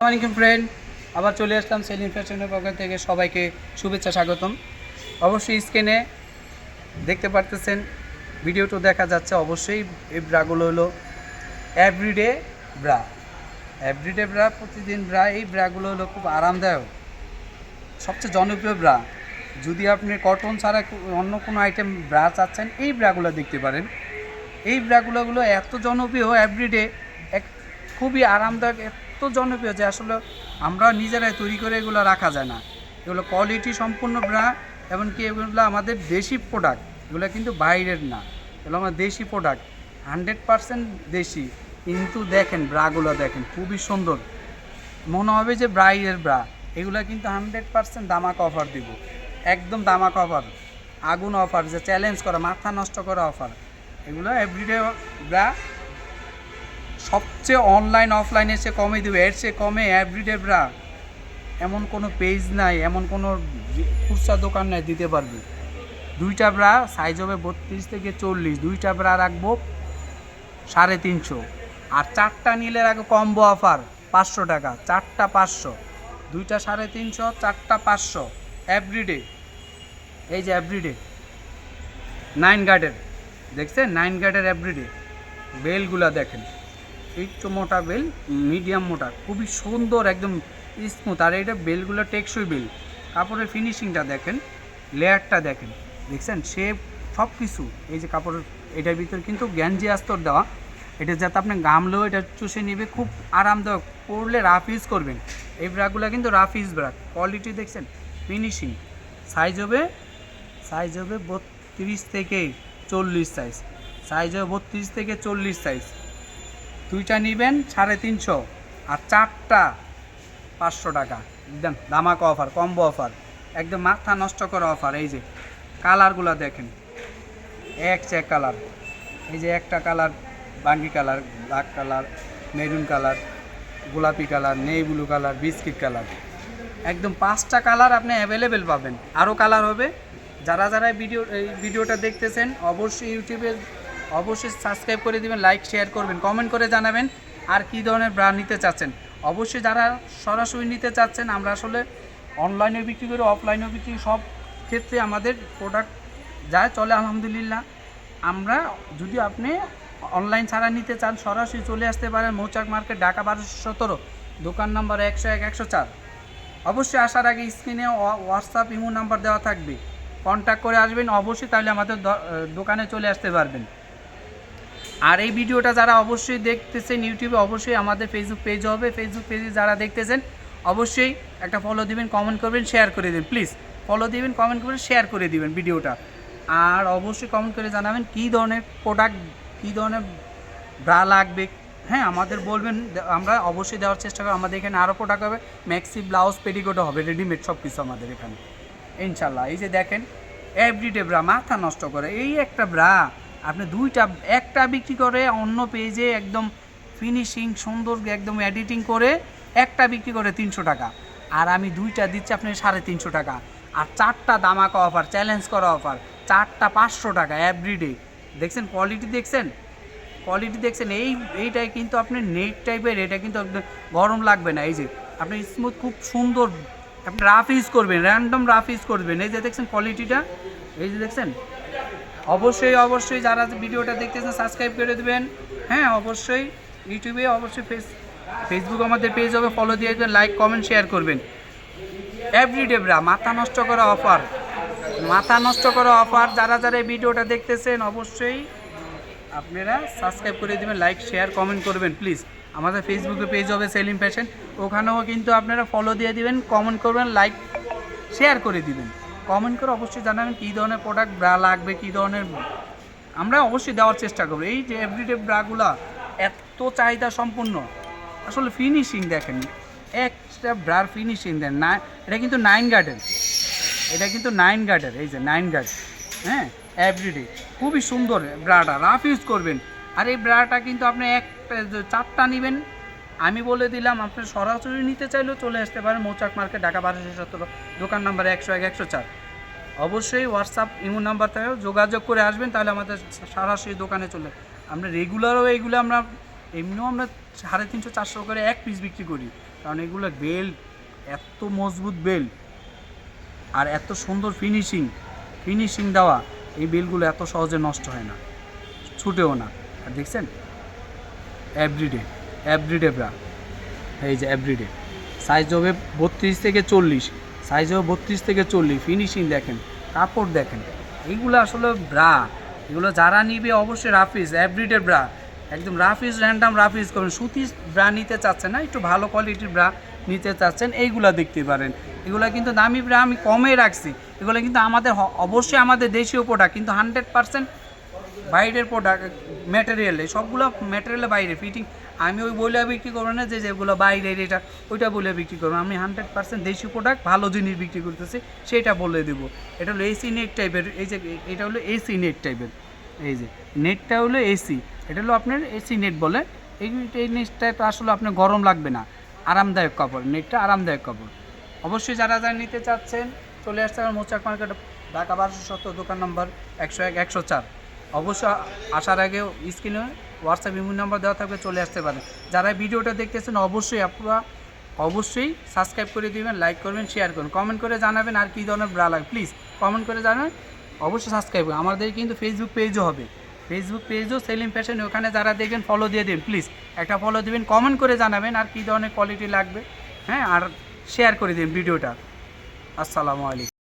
আসসালামাইকুম ফ্রেন্ড আবার চলে আসলাম সেলিম ফ্যাশনের পক্ষ থেকে সবাইকে শুভেচ্ছা স্বাগতম। অবশ্যই স্ক্রিনে দেখতে পারতেছেন ভিডিওটা দেখা যাচ্ছে অবশ্যই। এই ব্রাগুলো হলো এভরিডে ব্রা এভরিডে ব্রা প্রতিদিন ব্রা এই ব্রাগুলো হলো খুব আরামদায়ক। সবচেয়ে জনপ্রিয় ব্রা যদি আপনি কটন ছাড়া অন্য কোনো আইটেম ব্রা চাচ্ছেন, এই ব্রাগুলো দেখতে পারেন। এই ব্রাগুলোগুলো এত জনপ্রিয় এভরিডে এক খুবই আরামদায়ক এত জনপ্রিয় যে আসলে আমরা নিজেরাই তৈরি করে এগুলো রাখা যায় না। এগুলো কোয়ালিটি সম্পূর্ণ ব্রা এমনকি এগুলো আমাদের দেশি প্রোডাক্ট এগুলো কিন্তু বাইরের না। এগুলো আমার দেশি প্রোডাক্ট হান্ড্রেড পারসেন্ট দেশি। কিন্তু দেখেন ব্রাগুলো দেখেন, খুবই সুন্দর। মনে হবে যে ব্রাইয়ের ব্রা এগুলো কিন্তু হান্ড্রেড পার্সেন্ট দামাক অফার দিব। একদম দামাক অফার আগুন অফার যে চ্যালেঞ্জ করা, মাথা নষ্ট করা অফার এগুলো এভরিডে ব্রা সবচেয়ে অনলাইন অফলাইনে সে কমে দেবে, এর চেয়ে কমে এভরিডে ব্রা এমন কোনো পেজ নাই, এমন কোনো খুচরা দোকান নাই, দিতে পারবে। দুইটা ব্রা সাইজ হবে বত্রিশ থেকে চল্লিশ, দুইটা ব্রা রাখব সাড়ে তিনশো। আর চারটা নিলে রাখব কম্বো অফার পাঁচশো টাকা, চারটা পাঁচশো। দুইটা সাড়ে তিনশো, চারটা পাঁচশো এভরিডে এই যে এভরিডে নাইন গার্ডের দেখছেন? নাইন গার্ডের এভরিডে বেলগুলা দেখেন। একটু মোটা বেল মিডিয়াম মোটা, খুবই সুন্দর, একদম স্মুথ আর এটা বেলগুলো টেকসই বেল। কাপড়ের ফিনিশিংটা দেখেন, লেয়ারটা দেখেন। দেখছেন? শেপ সব কিছু এই যে কাপড়ের, এটার ভিতর কিন্তু গ্যাঞ্জি আস্তর দেওয়া। এটা যাতে আপনি গামলেও এটা চুষে নেবে, খুব আরামদায়ক। পরলে রাফ ইউজ করবেন। এই ব্রাগুলো কিন্তু রাফ ইউজ ব্রা কোয়ালিটি দেখছেন? ফিনিশিং সাইজ হবে সাইজ হবে বত্রিশ থেকে চল্লিশ সাইজ সাইজ হবে বত্রিশ থেকে চল্লিশ সাইজ দুইটা নেবেন, সাড়ে তিনশো। আর চারটা পাঁচশো টাকা। একদম দামাকা অফার, কম্বো অফার। একদম মাথা নষ্ট করা অফার। এই যে, কালারগুলো দেখেন। এক চেক কালার। এই যে একটা কালার, বাঙ্গি colour, black colour, maroon colour, গোলাপি কালার নেই ব্লু কালার, বিস্কিট কালার। একদম পাঁচটা কালার আপনি অ্যাভেলেবেল পাবেন। আরও কালার হবে। যারা যারা ভিডিও, এই ভিডিওটা দেখতেছেন, অবশ্যই ইউটিউবে অবশ্যই সাবস্ক্রাইব করে দিবেন লাইক শেয়ার করবেন কমেন্ট করে জানাবেন আর কী ধরনের ব্র্যান্ড নিতে চাচ্ছেন। অবশ্যই যারা সরাসরি নিতে চাচ্ছেন আমরা আসলে অনলাইনে বিক্রি করি অফলাইনেও বিক্রি করি, সব ক্ষেত্রে আমাদের প্রোডাক্ট যায় চলে আলহামদুলিল্লাহ। আমরা যদি আপনি অনলাইন ছাড়া নিতে চান সরাসরি চলে আসতে পারেন মৌচাক মার্কেট ঢাকা বারোশো সতেরো দোকান নম্বর একশো এক একশো চার। অবশ্যই আসার আগে স্ক্রিনে হোয়াটসঅ্যাপ ইমো নাম্বার দেওয়া থাকবে। কন্ট্যাক্ট করে আসবেন অবশ্যই তাহলে আমাদের দোকানে চলে আসতে পারবেন। আর এই ভিডিওটা যারা অবশ্যই দেখতেছেন ইউটিউবে, অবশ্যই আমাদের ফেসবুক পেজ হবে। ফেসবুক পেজে যারা দেখতেছেন, অবশ্যই একটা ফলো দিবেন কমেন্ট করবেন শেয়ার করে দিন প্লিজ ফলো দিবেন কমেন্ট করবেন শেয়ার করে দিবেন ভিডিওটা। আর অবশ্যই কমেন্ট করে জানাবেন কী ধরনের প্রোডাক্ট কী ধরনের ব্রা লাগবে। হ্যাঁ আমাদের বলবেন, আমরা অবশ্যই দেওয়ার চেষ্টা করব। আমাদের এখানে আরও প্রোডাক্ট হবে। ম্যাক্সি ব্লাউজ পেটিকোটও হবে রেডিমেড সব কিছু আমাদের এখানে। ইনশাল্লাহ এই যে দেখেন এভরিডে ব্রা মাথা নষ্ট করে। এই একটা ব্রা আপনি দুইটা, একটা বিক্রি করে অন্য পেজে একদম ফিনিশিং সুন্দর একদম এডিটিং করে একটা বিক্রি করে তিনশো টাকা। আর আমি দুইটা দিচ্ছি আপনি সাড়ে তিনশো টাকা। আর চারটা দামাকা অফার চ্যালেঞ্জ করা অফার চারটা পাঁচশো টাকা এভরিডে দেখছেন কোয়ালিটি দেখছেন? কোয়ালিটি দেখছেন, এই, এইটাই কিন্তু আপনি নেট টাইপের এটা কিন্তু গরম লাগবে না। এই যে, আপনি স্মুথ খুব সুন্দর, আপনি রাফ ইউজ করবেন র্যান্ডম রাফ ইউজ করবেন। এই যে দেখছেন কোয়ালিটিটা এই যে দেখছেন? অবশ্যই অবশ্যই যারা ভিডিওটা দেখতেছেন সাবস্ক্রাইব করে দেবেন। হ্যাঁ অবশ্যই। ইউটিউবে অবশ্যই ফেস ফেসবুক আমাদের পেজ হবে ফলো দিয়ে দেবেন লাইক কমেন্ট শেয়ার করবেন। এভরিডে মাথা নষ্ট করা অফার মাথা নষ্ট করা অফার যারা যারা এই ভিডিওটা দেখতেছেন, অবশ্যই আপনারা সাবস্ক্রাইব করে দেবেন লাইক শেয়ার কমেন্ট করবেন প্লিজ আমাদের ফেসবুকে পেজ হবে সেলিম ফ্যাশন ওখানেও কিন্তু আপনারা ফলো দিয়ে দিবেন কমেন্ট করবেন লাইক শেয়ার করে দিবেন। কমেন্ট করে অবশ্যই জানাবেন কী ধরনের প্রোডাক্ট ব্রা লাগবে, কী ধরনের আমরা অবশ্যই দেওয়ার চেষ্টা করব। এই যে এভরিডে ব্রাগুলা এত চাহিদা সম্পূর্ণ। আসলে ফিনিশিং দেখেন একটা ব্রার ফিনিশিং দেন। না, এটা কিন্তু নাইন গার্ডের এটা কিন্তু নাইন গার্ডের এই যে নাইন গার্ড হ্যাঁ এভরিডে খুবই সুন্দর ব্রাটা রাফ ইউজ করবেন। আর এই ব্রাটা কিন্তু আপনি এক চারটা নেবেন আমি বলে দিলাম, আপনি সরাসরি নিতে চাইলেও চলে আসতে পারেন। মৌচাক মার্কেট, ঢাকা বারোশো সতেরো দোকান নাম্বার একশো এক, একশো চার। অবশ্যই হোয়াটসঅ্যাপ ইমো নাম্বার থেকেও যোগাযোগ করে আসবেন, তাহলে আমাদের সরাসরি দোকানে চলে আমরা রেগুলারও এইগুলো আমরা, এমনিও আমরা সাড়ে তিনশো, চারশো করে এক পিস বিক্রি করি। কারণ এগুলো বেল্ট, এত মজবুত বেল্ট, আর এত সুন্দর ফিনিশিং ফিনিশিং দেওয়া, এই বেলগুলো এত সহজে নষ্ট হয় না, ছুটেও না। আর দেখছেন? এভরিডে এভরিডে ব্রা এই যে এভরিডে সাইজ হবে বত্রিশ থেকে চল্লিশ। সাইজ হবে বত্রিশ থেকে চল্লিশ। ফিনিশিং দেখেন, কাপড় দেখেন। এইগুলো আসলে ব্রা এগুলো যারা নিবে অবশ্যই রাফিজ এভরিডে ব্রা একদম রাফিজ র্যান্ডাম রাফিজ করবেন। সুতি ব্রা নিতে চাচ্ছেন না, একটু ভালো কোয়ালিটির ব্রা নিতে চাচ্ছেন, এইগুলা দেখতে পারেন। এগুলো কিন্তু দামি ব্রা আমি কমে রাখছি। এগুলো কিন্তু আমাদের অবশ্যই আমাদের দেশীয় প্রোডাক্ট কিন্তু হান্ড্রেড পার্সেন্ট বাইরের প্রোডাক্ট ম্যাটেরিয়ালে সবগুলো ম্যাটেরিয়ালে বাইরে ফিটিং আমি ওই বলে বিক্রি করব না, যে যেগুলো বাইরের এটা, ওইটা বলে বিক্রি করব। আমি হান্ড্রেড পার্সেন্ট দেশি প্রোডাক্ট ভালো জিনিস বিক্রি করতেছি, সেটা বলে দেবো। এটা হলো এসি নেট টাইপের এই যে, এটা হলো এসি নেট টাইপের এই যে নেটটা হলো এসি এটা হলো আপনার এসি নেট বলে, এই এই নেটটা তো আসলে আপনার গরম লাগবে না, আরামদায়ক কাপড় নেটটা আরামদায়ক কাপড়। অবশ্যই যারা যারা নিতে চাচ্ছেন, চলে আসতে পারেন মোচাক মার্কেট, ঢাকা বারোশো সত্তর, দোকান নম্বর একশো এক, একশো চার। অবশ্য আসার আগে স্ক্রিনে হোয়াটসঅ্যাপ ইমো নাম্বার দেওয়া থাকবে চলে আসতে পারেন। যারা ভিডিওটা দেখতেছেন, অবশ্যই আপনারা অবশ্যই সাবস্ক্রাইব করে দিবেন লাইক করবেন শেয়ার করবেন। কমেন্ট করে জানাবেন আর কী ধরনের ব্রা লাগে। প্লিজ কমেন্ট করে জানাবেন, অবশ্যই সাবস্ক্রাইব করুন আমাদের কিন্তু ফেসবুক পেজও হবে। ফেসবুক পেজও সেলিম ফ্যাশন ওখানে যারা দেখবেন ফলো দিয়ে দিন প্লিজ একটা ফলো দিবেন কমেন্ট করে জানাবেন আর কী ধরনের কোয়ালিটি লাগবে। হ্যাঁ আর শেয়ার করে দিন ভিডিওটা। আসসালামু আলাইকুম।